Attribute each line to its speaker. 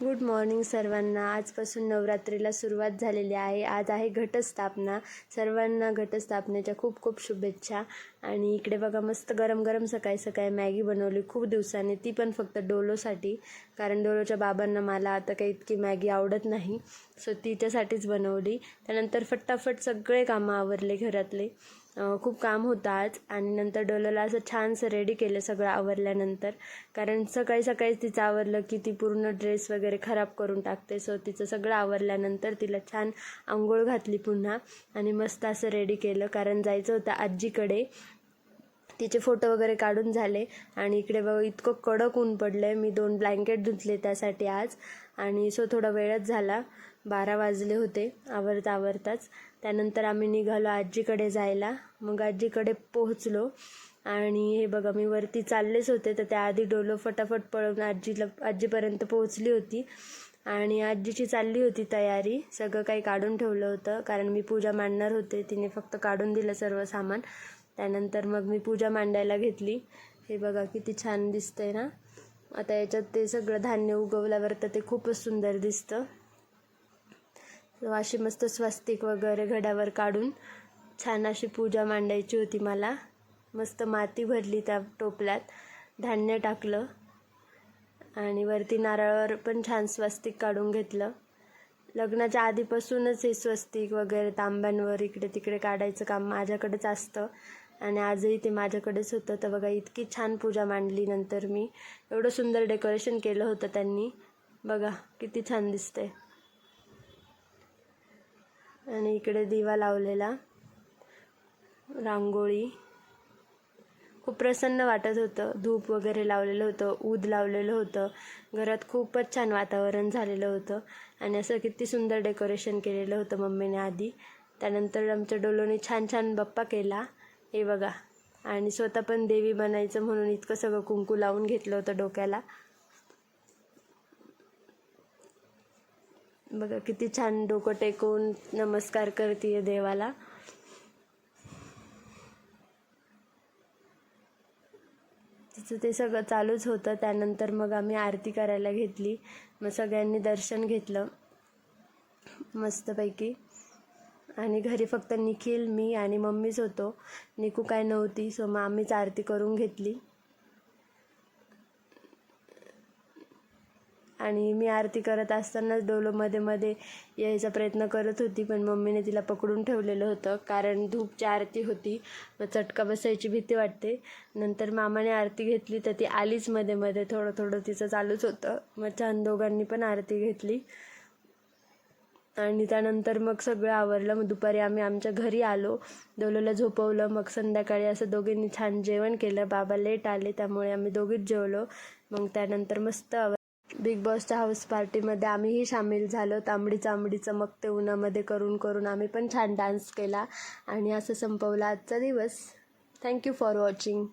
Speaker 1: Good morning सर्वांना. आजपासून नवरात्रीला सुरुवात झालेली आहे. आज आहे घटस्थापना. सर्वांना घटस्थापनेच्या खूप खूप शुभेच्छा. आणि इकडे बघा मस्त गरम गरम सकाळी सकाळी मॅगी बनवली. खूप दिवसांनी ती पण फक्त डोलोसाठी. कारण डोलोच्या बाबांना मला आता काही इतकी मॅगी आवडत नाही. सो तिच्यासाठीच बनवली. त्यानंतर फटाफट सगळे कामं आवरले घरातले. खूप काम होतं आज आणि नंतर डोलला असं छानसं रेडी केलं सगळं आवरल्यानंतर. कारण सकाळी सकाळीच तिचं आवरलं की ती पूर्ण ड्रेस वगैरे खराब करून टाकते. सो तिचं सगळं आवरल्यानंतर तिला छान आंघोळ घातली पुन्हा आणि मस्त असं रेडी केलं. कारण जायचं होतं आजीकडे. तिचे फोटो वगैरे काढून झाले आणि इकडे बघ इतकं कडक ऊन पडलं आहे मी दोन ब्लँकेट धुतले त्यासाठी आज. आणि सो थोडा वेळच झाला. बारा वाजले होते आवरता आवरताच. त्यानंतर आम्ही निघालो आजीकडे जायला. मग आजीकडे पोहोचलो. आणि हे बघा मी वरती चाललेच होते तर त्याआधी डोलो फटाफट पळवून आजीला आजीपर्यंत पोहोचली होती. आणि आजीची चालली होती तयारी. सगळं काही काढून ठेवलं होतं कारण मी पूजा मांडणार होते. तिने फक्त काढून दिलं सर्व सामान. त्यानंतर मग मी पूजा मांडायला घेतली. हे बघा किती छान दिसतंय ना? आता याच्यात ते सगळं धान्य उगवल्यावर तर ते खूपच सुंदर दिसतं. अशी मस्त स्वस्तिक वगैरे घड्यावर काढून छान अशी पूजा मांडायची होती मला. मस्त माती भरली त्या टोपल्यात धान्य टाकलं आणि वरती नारळावर पण छान स्वस्तिक काढून घेतलं. लग्नाच्या आधीपासूनच हे स्वस्तिक वगैरे तांब्यांवर इकडे तिकडे काढायचं काम माझ्याकडेच असतं. आणि आजही ते माझ्याकडेच होतं तर बघा इतकी छान पूजा मांडली नंतर मी. एवढं सुंदर डेकोरेशन केलं होतं त्यांनी. बघा किती छान दिसते आणि इकडे दिवा लावलेला. रांगोळी. खूप प्रसन्न वाटत होतं. धूप वगैरे लावलेलं होतं ऊद लावलेलं होतं. घरात खूपच छान वातावरण झालेलं होतं. आणि असं किती सुंदर डेकोरेशन केलेलं होतं मम्मीने आधी. त्यानंतर आमच्या डोलोने छान छान बप्पा केला. हे बघा. आणि स्वतः पण देवी बनायचं म्हणून इतकं सगळं कुंकू लावून घेतलं होतं डोक्याला. बघा किती छान डोकं टेकवून नमस्कार करते देवाला. तिचं ते सगळं चालूच होतं. त्यानंतर मग आम्ही आरती करायला घेतली. मग सगळ्यांनी दर्शन घेतलं. मस्तपैकी. आणि घरी फक्त निखिल मी आणि मम्मीच होतो. निकू काय नव्हती सो मग आम्हीच आरती करून घेतली. आणि मी आरती करत असतानाच डोलो मध्ये मध्ये यायचा प्रयत्न करत होती पण मम्मीने तिला पकडून ठेवलेलं होतं. कारण धूपची आरती होती मग चटका बसायची भीती वाटते. नंतर मामाने आरती घेतली तर ती आलीच मध्ये मध्ये. थोडं थोडं तिचं चालूच होतं. मग छान दोघांनी पण आरती घेतली. आणि त्यानंतर मग सगळं आवरलं. मग दुपारी आम्ही आमच्या घरी आलो. दोलोला झोपवलं. मग संध्याकाळी असं दोघींनी छान जेवण केलं. बाबा लेट आले त्यामुळे आम्ही दोघीच जेवलो. मग त्यानंतर मस्त आवर बिग बॉसच्या हाऊस पार्टीमध्ये आम्हीही सामील झालो. तांबडी चांबडी चमकते उन्हामध्ये करून करून आम्ही पण छान डान्स केला आणि असं संपवला आजचा दिवस. Thank you for watching